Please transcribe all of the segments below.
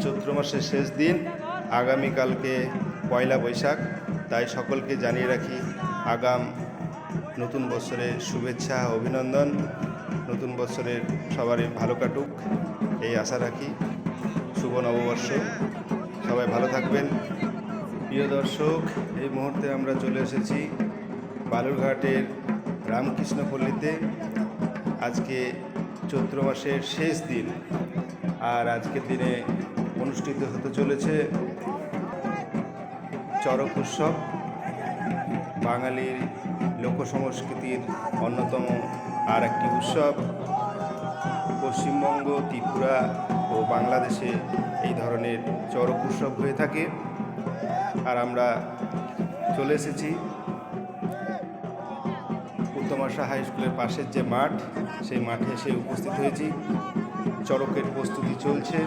চৈত্র মাসের শেষ দিন, আগামীকালকে পয়লা বৈশাখ। তাই সকলকে জানিয়ে রাখি, আগাম নতুন বছরের শুভেচ্ছা অভিনন্দন। নতুন বছরের সবারই ভালো কাটুক, এই আশা রাখি। শুভ নববর্ষ। সবাই ভালো থাকবেন। প্রিয় দর্শক, এই মুহূর্তে আমরা চলে এসেছি বালুরঘাটের রামকৃষ্ণপল্লীতে। আজকে চৈত্র মাসের শেষ দিন। আর আজকের দিনে অনুষ্ঠিত হতে চলেছে চরক উৎসব। বাঙালির লোক সংস্কৃতির অন্যতম আর একটি উৎসব। পশ্চিমবঙ্গ, ত্রিপুরা ও বাংলাদেশে এই ধরনের চরক উৎসব হয়ে থাকে। আর আমরা চলে এসেছি উত্তম আশা হাই স্কুলের পাশের যে মাঠ, সেই মাঠে এসে উপস্থিত হয়েছি। চরকের প্রস্তুতি চলছে।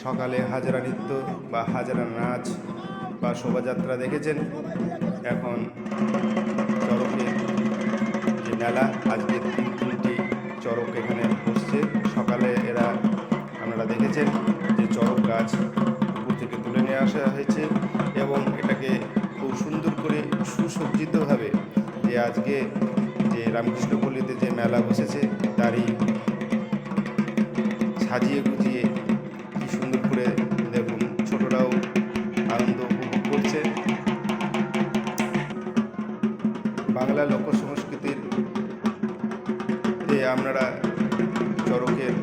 সকালে হাজারা নৃত্য বা হাজারা নাচ বা শোভাযাত্রা দেখেছেন। এখন চরকের যে মেলা, আজকে তিন তিনটি চরক এখানে বসছে। সকালে এরা আপনারা দেখেছেন যে চরক গাছ উপর থেকে তুলে নিয়ে আসা হয়েছে এবং এটাকে খুব সুন্দর করে সুসজ্জিতভাবে যে আজকে যে রামকৃষ্ণপল্লীতে যে মেলা বসেছে, তারই সাজিয়ে বাংলা লোক সংস্কৃতির আপনারা চরকের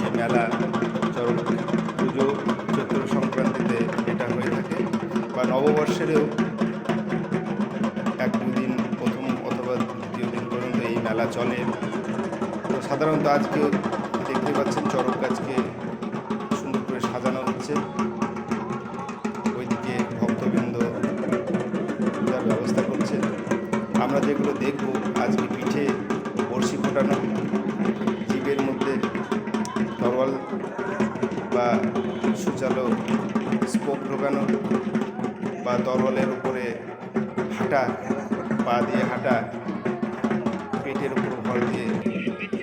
যে মেলা, চরক পুজো চৈত্র সংক্রান্তিতে এটা হয়ে থাকে বা নববর্ষেরও এক দুদিন প্রথম অথবা দ্বিতীয় দিন পর্যন্ত এই মেলা চলে। তো সাধারণত আজকে দেখতে পাচ্ছেন চরক আমরা যেগুলো দেখব আজকে পিঠে বড়শি ফোটানো জীবের মধ্যে তরোয়াল বা সুচালো স্কোপ ঢোকানো বা তরোয়ালের উপরে হাঁটা পা দিয়ে হাঁটা পেটের উপর ভর দিয়ে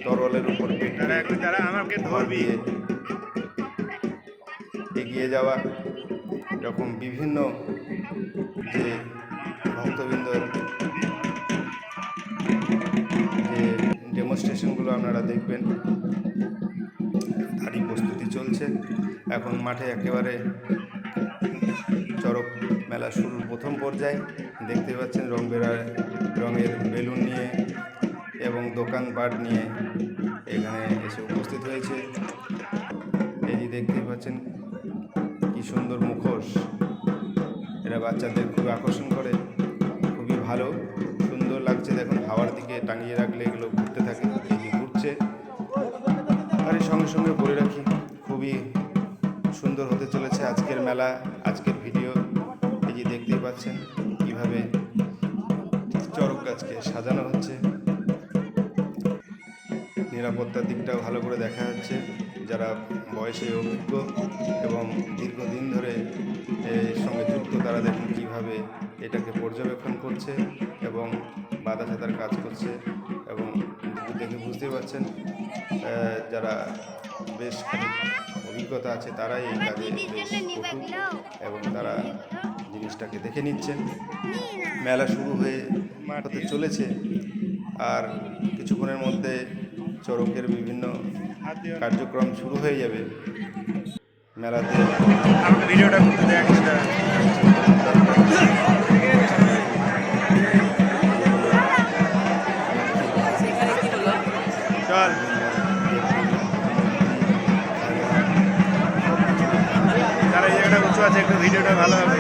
তরলের উপর পেট তারা আমাকে এগিয়ে যাওয়া এরকম বিভিন্ন যে ভক্তবৃন্দর ডেমনস্ট্রেশনগুলো আপনারা দেখবেন। তারই প্রস্তুতি চলছে। এখন মাঠে একেবারে চরক মেলা শুরুর প্রথম পর্যায়ে। দেখতে পাচ্ছেন রং রঙের বেলুন নিয়ে এবং দোকানপাট নিয়ে এখানে এসে উপস্থিত হয়েছে। এই যে দেখতেই পাচ্ছেন কি সুন্দর মুখোশ। এরা বাচ্চাদের খুব আকর্ষণ করে। খুবই ভালো। সুন্দর লাগছে দেখুন, হাওয়ার দিকে টাঙিয়ে রাখলে এগুলো ঘুরতে থাকে। ঘুরছে আর সঙ্গে সঙ্গে বলে রাখি, খুবই সুন্দর হতে চলেছে আজকের মেলা, আজকের ভিডিও। এই যে দেখতেই পাচ্ছেন কীভাবে চরক গাছকে সাজানো হচ্ছে। নিরাপত্তার দিকটাও ভালো করে দেখা যাচ্ছে, যারা বয়সে অভিজ্ঞ এবং দীর্ঘদিন ধরে এর সঙ্গে যুক্ত, তারা দেখুন কীভাবে এটাকে পর্যবেক্ষণ করছে এবং বাধা সাধার কাজ করছে এবং দেখে বুঝতে পারছেন যারা বেশ অভিজ্ঞতা আছে তারাই এই কাজে বেশ এবং তারা জিনিসটাকে দেখে নিচ্ছেন। মেলা শুরু হয়ে হতে চলেছে। আর কিছুক্ষণের মধ্যে চরকের বিভিন্ন কার্যক্রম শুরু হয়ে যাবে। মেলাতে আমাকে ভিডিওটা করতে দেয় আছে একটু ভিডিওটা ভালো হবে।